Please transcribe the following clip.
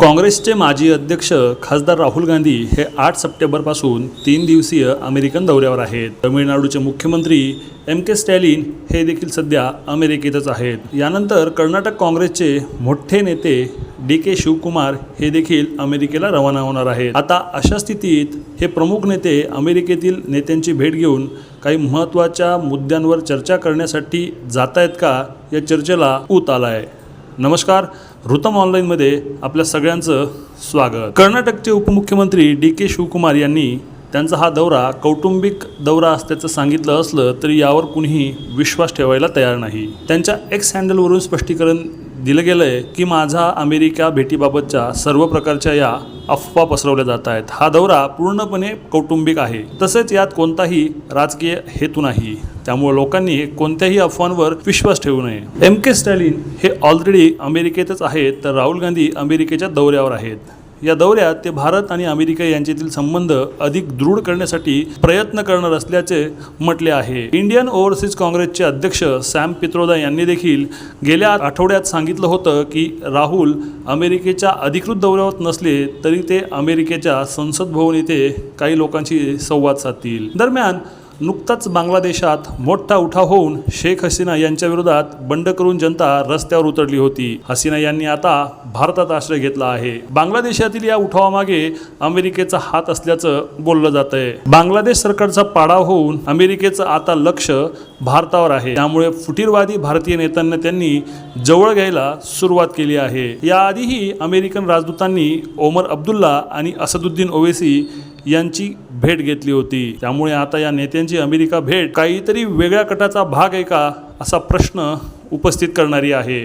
काँग्रेसचे माजी अध्यक्ष खासदार राहुल गांधी हे आठ सप्टेंबरपासून तीन दिवसीय अमेरिकन दौऱ्यावर आहेत. तमिळनाडूचे मुख्यमंत्री एम के स्टॅलिन हे देखील सध्या अमेरिकेतच आहेत. यानंतर कर्नाटक काँग्रेसचे मोठे नेते डी के शिवकुमार हे देखील अमेरिकेला रवाना होणार आहेत. आता अशा स्थितीत हे प्रमुख नेते अमेरिकेतील नेत्यांची भेट घेऊन काही महत्त्वाच्या मुद्द्यांवर चर्चा करण्यासाठी जात आहेत का या चर्चेला ऊत आला आहे नमस्कार ऋतम ऑनलाईनमध्ये आपल्या सगळ्यांचं स्वागत. कर्नाटकचे उपमुख्यमंत्री डी के शिवकुमार यांनी त्यांचा हा दौरा कौटुंबिक दौरा असल्याचं सांगितलं असलं तरी यावर कुणीही विश्वास ठेवायला तयार नाही. त्यांच्या एक्स हँडलवरून स्पष्टीकरण दिलं गेलं आहे की माझा अमेरिका भेटीबाबतच्या सर्व प्रकारच्या या अफवा पसरवल्या जात आहेत. हा दौरा पूर्णपणे कौटुंबिक आहे. तसेच यात कोणताही राजकीय हेतू नाही. त्यामुळे लोकांनी कोणत्याही अफवांवर विश्वास ठेवू नये. एम के स्टॅलिन हे ऑलरेडी अमेरिकेतच आहेत तर राहुल गांधी अमेरिकेच्या दौऱ्यावर आहेत. या दौऱ्यात ते भारत आणि अमेरिका यांच्यातील संबंध अधिक दृढ करण्यासाठी प्रयत्न करणार असल्याचे म्हटले आहे. इंडियन ओव्हरसीज काँग्रेसचे अध्यक्ष सॅम पित्रोदा यांनी देखील गेल्या आठवड्यात सांगितलं होतं की राहुल अमेरिकेच्या अधिकृत दौऱ्यावर नसले तरी ते अमेरिकेच्या संसद भवन येथे काही लोकांशी संवाद साधतील. दरम्यान नुकताच बांगलादेशात मोठा उठाव होऊन शेख हसीना यांच्या विरोधात बंड करून जनता रस्त्यावर उतरली होती. हसीना यांनी आता भारतात आश्रय घेतला आहे. बांगलादेशातील या उठावामागे अमेरिकेचा हात असल्याचं बोललं जात आहे बांगलादेश सरकारचा पाडाव होऊन अमेरिकेचं आता लक्ष भारतावर आहे. त्यामुळे फुटीरवादी भारतीय नेत्यांना त्यांनी जवळ घ्यायला सुरुवात केली आहे. याआधीही अमेरिकन राजदूतांनी ओमर अब्दुल्ला आणि असदुद्दीन ओवेसी यांची भेट घेतली होती. त्यामुळे आता या नेत्यांची अमेरिका भेट काहीतरी वेगळ्या कटाचा भाग आहे का? असा प्रश्न उपस्थित करणारी आहे.